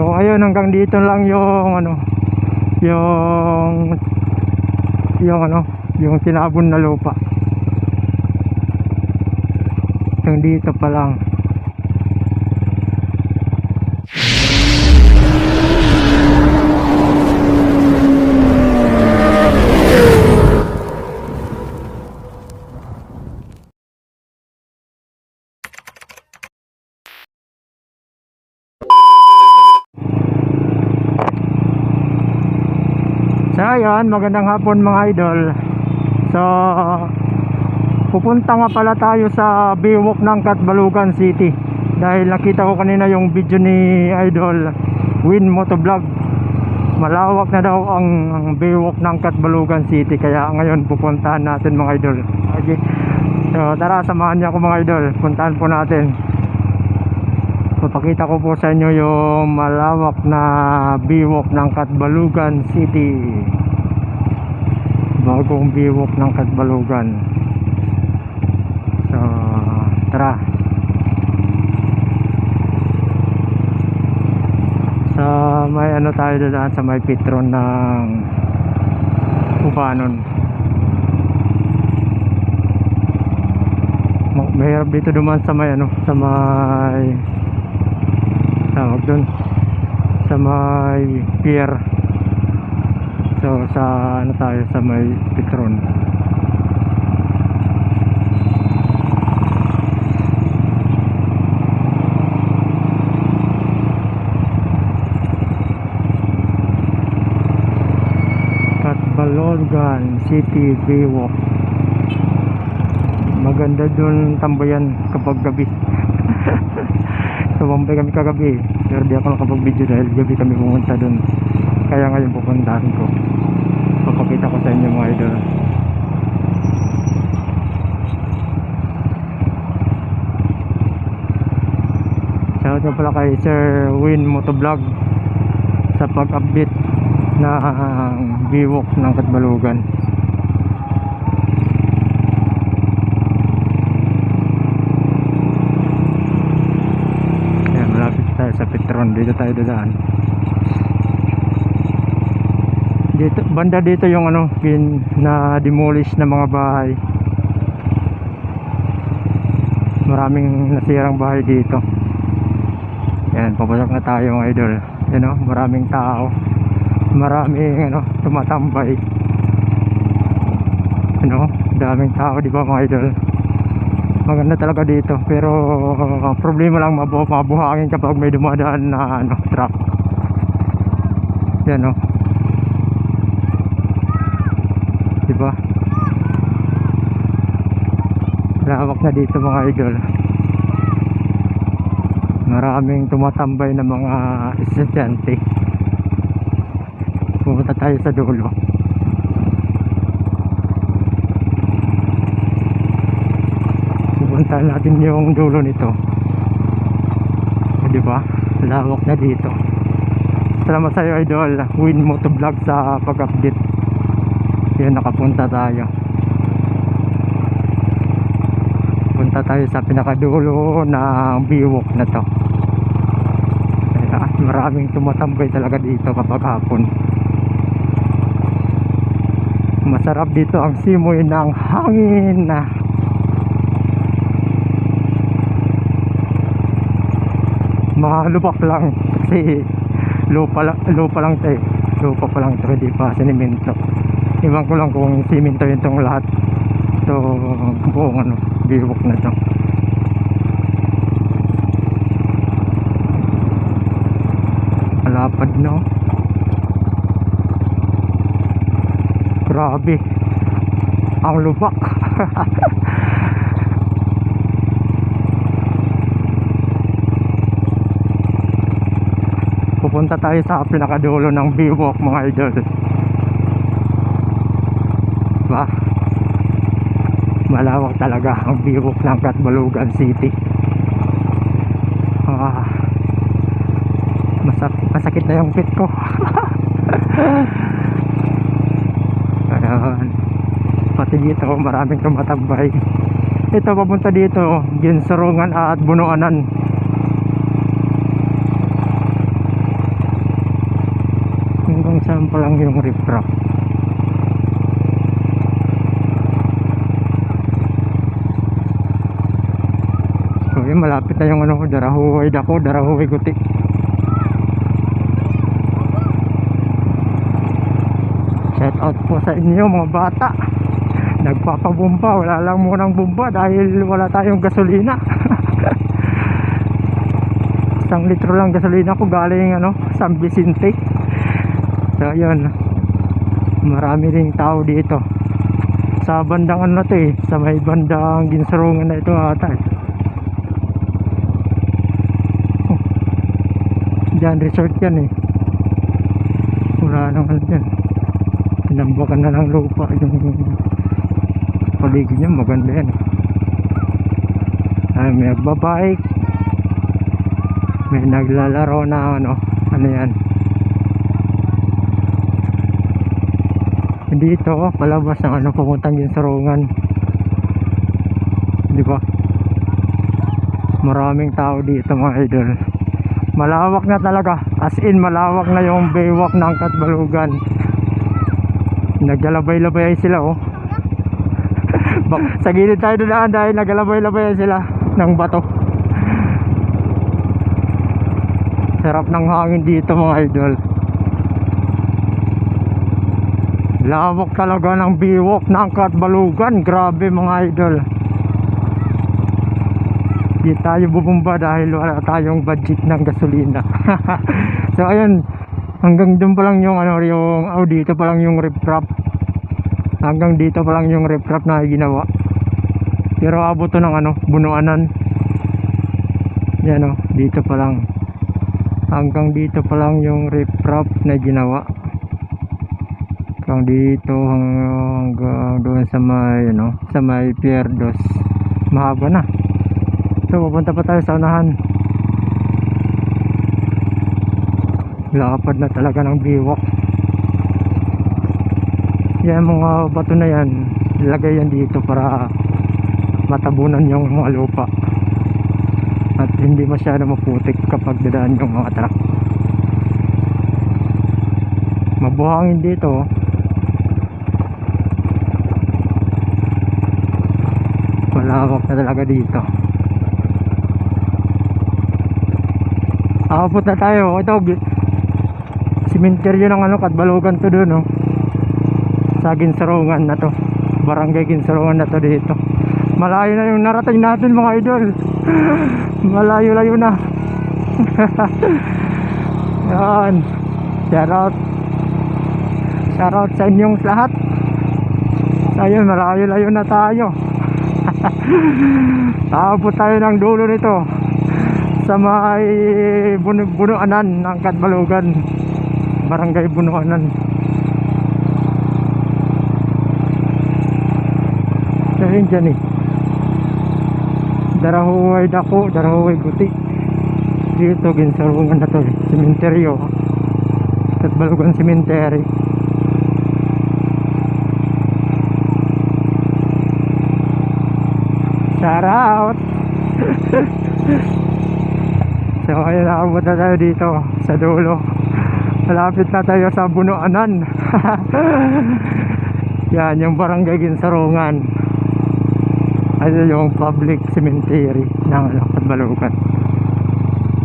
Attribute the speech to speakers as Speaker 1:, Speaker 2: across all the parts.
Speaker 1: So ayun hanggang dito lang yung ano yung yung ano yung tinabon na lupa. Hanggang dito pa lang. So ayun, magandang hapon mga idol. So pupunta nga pala tayo sa Biwok ng Katbalugan City dahil nakita ko kanina yung video ni Idol Win Motovlog. Malawak na daw ang ang Biwok ng Katbalugan City kaya ngayon pupuntahan natin mga idol. Okay. So tara samahan niyo ako mga idol. Puntahan po natin. Papakita ko po sa inyo yung malawak na biwok ng Katbalugan City. Bagong biwok ng Katbalugan. So, tara. Sa may ano tayo daan sa may pitron ng Upanon. Ma- Mahirap dito duman sa may ano, sa may tawag doon sa may pier so sa ano tayo sa may Petron. Catbalogan City Baywalk maganda doon tambayan kapag gabi. Tumambay kami kagabi Pero di ako nakapag-video dahil gabi kami pumunta dun Kaya ngayon pupuntahan ko Papakita ko sa inyo mga idol Shoutout nga pala kay Sir Win Motovlog Sa pag-update na biwok ng Katbalugan Ayan, malapit sa Petron. Dito tayo dadaan. Dito, banda dito yung ano, pin na demolish na mga bahay. Maraming nasirang bahay dito. Ayan, papasok na tayo mga idol. Yan o, maraming tao. Maraming ano, tumatambay. Ano, daming tao, di ba mga idol? maganda talaga dito pero problema lang mabu mabuhangin kapag may dumadaan na ano, truck yan o diba lawak na dito mga idol. Maraming tumatambay na mga estudyante. Pumunta tayo sa dulo. Pupuntahan natin yung dulo nito. Di ba? Lawak na dito. Salamat sa iyo idol. Win motovlog sa pag-update yun nakapunta tayo. Punta tayo sa pinakadulo ng biwok na to. Kaya maraming tumatambay talaga dito kapag hapon masarap dito ang simoy ng hangin. Na malupak lang. Kasi lupa lupa lang to eh. Lupa pa lang to hindi pa sinimento iwan ko lang kung simento yun tong lahat. To buong ano biwok na to. Malapad no? Grabe. Ang lubak pupunta tayo sa pinakadulo ng biwok mga idol ba? Malawak talaga ang biwok ng Katbalugan City. Ah, masak masakit na yung pit ko. Ayan. Pati dito maraming tumatambay. Ito papunta dito Ginsurungan at Bunuanan. Yan pa lang yung riprap. Malapit na yung ano, darahuway dako, darahuway guti. Shout out po sa inyo mga bata. Nagpapabumba, wala lang munang bumba dahil wala tayong gasolina. Isang litro lang gasolina ko galing ano, San Vicente. So yun, marami ring tao dito. Sa bandang ano to eh, sa may bandang ginsarungan na ito ata eh. Diyan resort yan eh. Wala nang ano dyan. Pinambakan na ng lupa yung paligid niya maganda yan. Ay, may nagbabike. May naglalaro na ano, ano yan. Dito, palabas ng ano, papuntang Ginsarungan. Di ba? Maraming tao dito mga idol. Malawak na talaga. As in, malawak na yung baywalk ng Katbalugan. Naglalabay-labay sila oh. Sa gilid tayo doon dahil naglalabay-labay sila ng bato. Sarap ng hangin dito mga idol. Lawak talaga ng biwok ng Katbalugan. Grabe mga idol. Di tayo bubumba dahil wala tayong budget ng gasolina. so ayun, hanggang doon pa lang yung ano yung oh dito pa lang yung riprap. Hanggang dito pa lang yung riprap na ginawa. Pero abot to ng ano, bunuanan. Yan oh, dito pa lang. Hanggang dito pa lang yung riprap na ginawa. Hanggang dito hanggang doon sa may ano, sa may Pierdos. Mahaba na. So, pupunta pa tayo sa unahan. Lapad na talaga ng biwak. Yan mga bato na yan, ilagay yan dito para matabunan yung mga lupa. At hindi masyado maputik kapag dadaan yung mga truck. Mabuhangin dito. oh. Malawak na talaga dito. Akapot na tayo. Ito, simenteryo ng ano, Katbalugan to doon, no? Sa Ginsarungan na to. Barangay Ginsarungan na to dito. Malayo na yung narating natin mga idol. Malayo-layo na. Yan. Shout out. Sa inyong lahat. Ayun, malayo-layo na tayo. Tapos tayo ng dulo nito sa may Bunuanan ng Katbalugan Barangay Bunuanan. Ayun dyan eh. Darahuway dako, Darahuway guti. Dito ginsarungan na to eh. Sementeryo. Katbalugan Cemetery. Shout out So ayun nakabot na tayo dito sa dulo. Malapit na tayo sa Bunuanan. Yan yung barangay Ginsarungan. Ayun yung public cemetery ng ano, Katbalukan.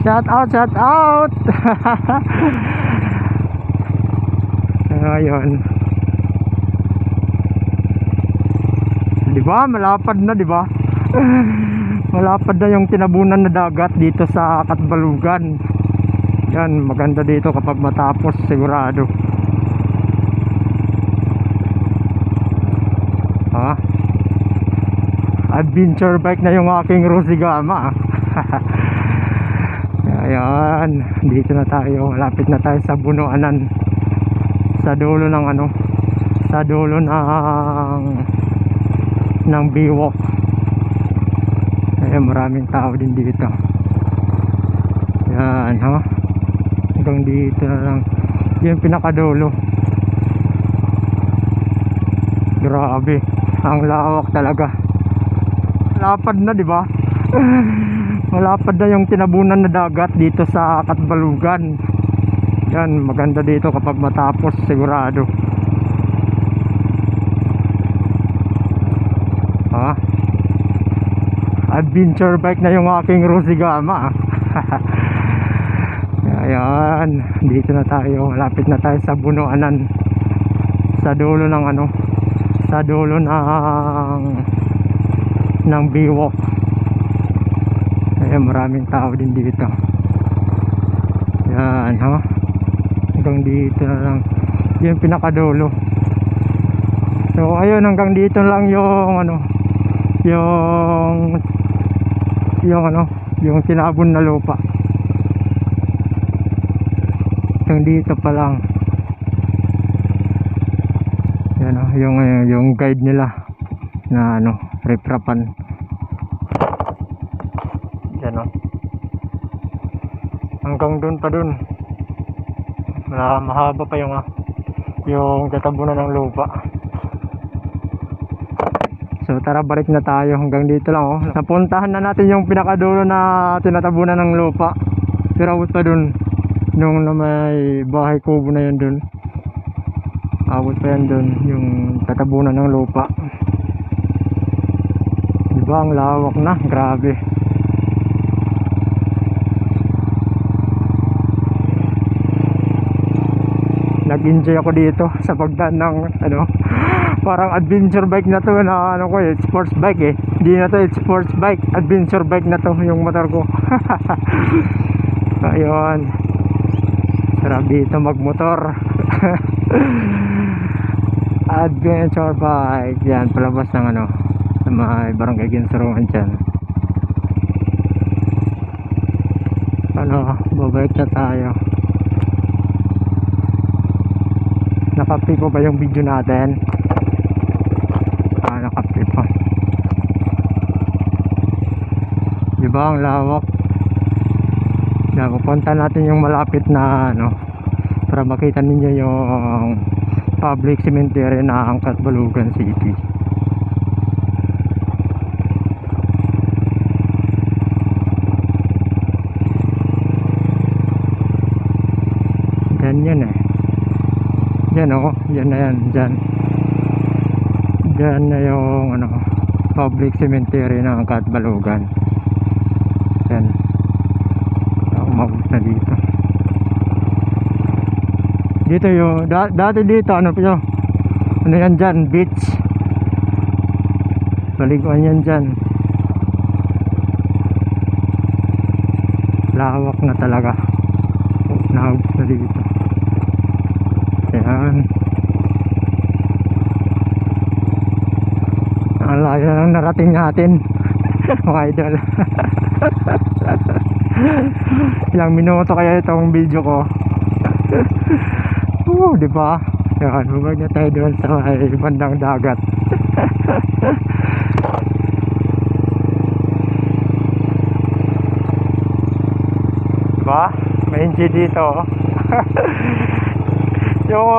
Speaker 1: Shout out, shout out! Ayun. Di ba? Malapad na, di ba? Malapad na yung tinabunan na dagat dito sa Katbalugan. Yan, maganda dito kapag matapos sigurado. Ha? Adventure bike na yung aking Rosigama. Ayan, dito na tayo. Malapit na tayo sa Bunuanan. Sa dulo ng ano, sa dulo ng ng Biwok. Maraming tao din dito. Yan, ha? Hanggang dito na lang. Yung pinakadulo. Grabe. Ang lawak talaga. Lapad na, di ba? Malapad na yung tinabunan na dagat dito sa Katbalugan. Yan, maganda dito kapag matapos sigurado. Ha? Adventure bike na yung aking Rosigama. Ayan, dito na tayo. Malapit na tayo sa Bunuanan. Sa dulo ng ano, sa dulo ng ng Biwok. Ayan, maraming tao din dito. Yan, ha? Hanggang dito na lang. Yung pinakadulo. So, ayun, hanggang dito lang yung ano, yung yung ano, yung tinabon na lupa. Hanggang dito pa lang. Yan oh, yung uh, yung guide nila na ano, riprapan. Yan oh. Hanggang doon pa doon. Mala- mahaba pa yung ah, yung tatabunan ng lupa. So tara balik na tayo hanggang dito lang oh. Napuntahan na natin yung pinakadulo na tinatabunan ng lupa. Pero abot pa dun nung na may bahay kubo na yun dun. Abot pa yan dun yung tatabunan ng lupa. Diba ang lawak na? Grabe. Nag-enjoy ako dito sa pagdaan ng ano parang adventure bike na to na ano ko eh, sports bike eh. Hindi na to eh, sports bike, adventure bike na to yung motor ko. Ayun. Sarap dito magmotor. adventure bike. Yan, palabas ng ano sa mga barangay Ginsurungan dyan. Ano, babalik na tayo. Nakapi ko ba yung video natin? Ah, nakapi pa. Diba ang lawak? Yan, pupunta natin yung malapit na ano para makita ninyo yung public cemetery na Angkat Balugan City. Yan yan eh. Yan oh, yan na yan, dyan. Dyan na yung ano, public cemetery ng Angkat Balugan. Yan. Na dito. Dito yung, da, dati dito, ano po? Ano yan dyan? Beach. Baliguan yan dyan. Lawak na talaga. Nahabot na dito. Ayan. Ang layo ng narating natin. Mga idol. Ilang minuto kaya itong video ko. Oo, di ba? Yan, bumag na tayo doon sa may bandang dagat. ba? May NG dito. oh. yung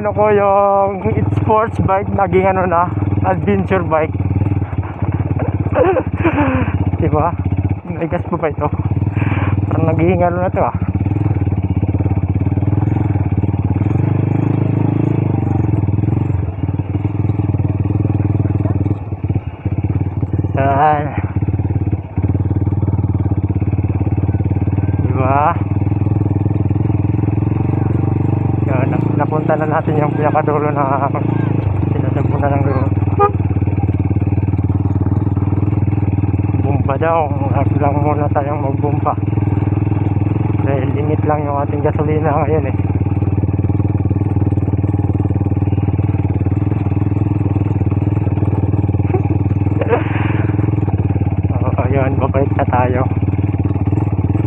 Speaker 1: ano ko, yung sports bike naging ano na, adventure bike. di ba? May gas pa ba ito? Parang naghihingalo na to ah. Yan. Diba? Yan, nap- napunta na natin yung pinakadulo na sinasagpunan ng dulo. Bumba daw. Lang muna tayong magbumpa. Limit lang yung ating gasolina ngayon eh. Oo, ayun, babalik na tayo.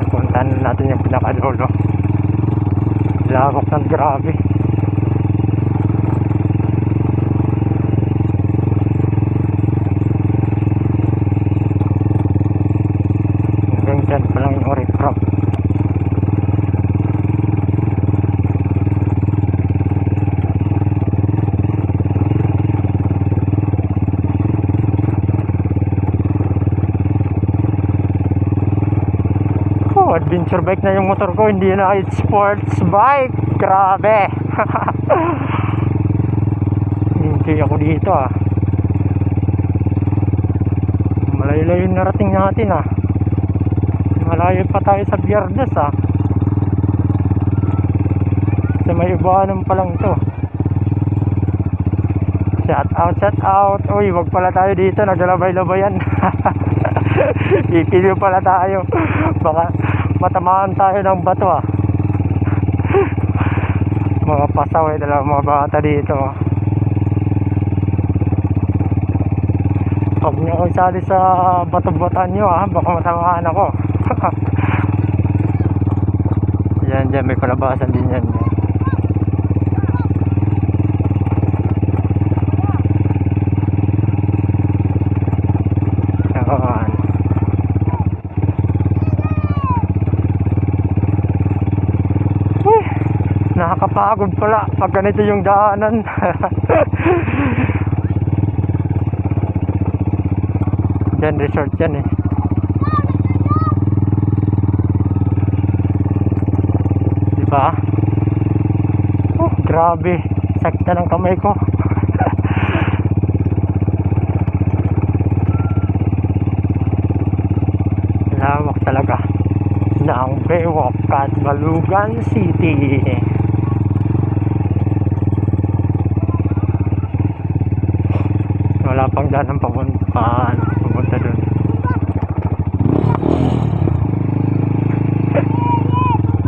Speaker 1: Puntahan na natin yung pinakadulo. Lawak ng grabe. Hanggang dyan pa lang yung riprap. Oh, adventure bike na yung motor ko, hindi na sports bike. Grabe. Hindi ako dito ah. Malayo-layo narating natin ah. Malayo pa tayo sa Biyernes ah. Sa may ibanan pa lang to. Shout out, shout out. Uy, wag pala tayo dito. Naglalabay-labayan. Ipilo pala tayo. Baka matamaan tayo ng bato ah. mga pasaway dala mga bata dito. Huwag niyo ako isali sa bato-batan niyo ah. Baka matamaan ako. yan, dyan. May palabasan din. Yan. Uy, nakakapagod pala pag ganito yung daanan. Diyan resort yan eh. Di ba? Oh, grabe. Sakta ng kamay ko. Lawak talaga ng Baywalk at Balugan City. Wala pang daan ng papunta, papunta dun.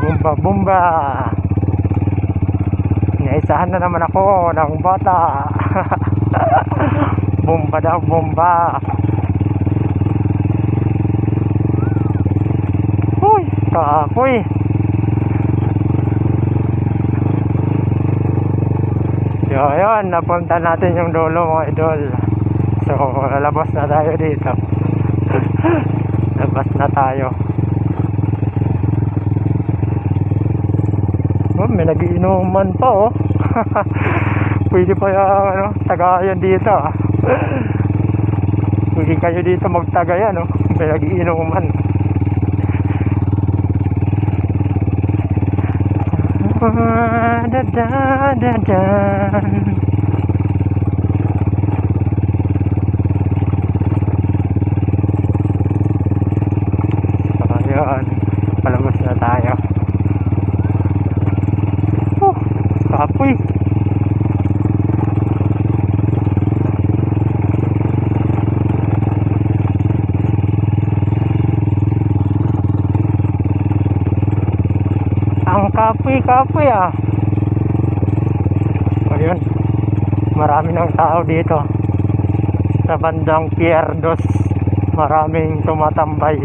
Speaker 1: Bumba, bumba! Naisahan na naman ako ng bata. bumba daw, bumba. Uy, kaapoy. So, ayun, napunta natin yung dulo mga idol. So, lalabas na tayo dito. Labas na tayo. Oh, may nagiinuman pa oh. Pwede pa yung ano, tagayan dito ah. Pwede kayo dito magtagayan oh. May nagiinuman. Da da da da. So, yun. Palabas na tayo. Oh, kapoy. Ang kapoy-kapoy ah. Ayun. Marami ng tao dito. Sa bandang Pierdos. Maraming tumatambay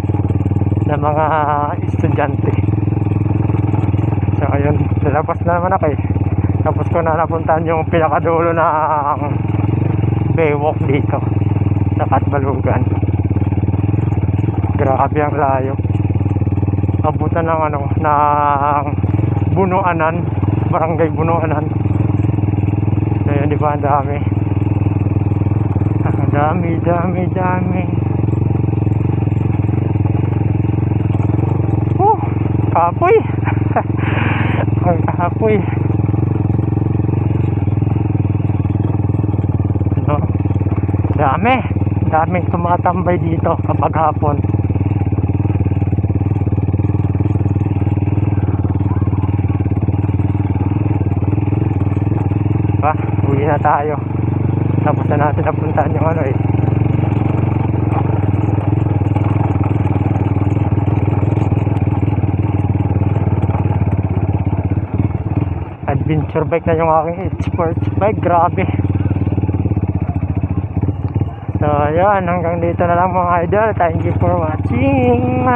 Speaker 1: na mga estudyante. So ayun, lalabas na naman ako eh. Tapos ko na napuntahan yung pinakadulo ng Baywalk dito sa Katbalugan. Grabe ang layo. Abutan ng ano, ng Bunuanan, Barangay Bunuanan. Ayun, di ba ang dami? Dami, dami, dami. Oh, kapoy. Ang kapoy. Ano? Dami. Daming tumatambay dito kapag hapon. Pa, uwi tayo. Tapos na natin napuntahan yung ano eh. adventure bike na yung aking sports bike grabe so yun hanggang dito na lang mga idol thank you for watching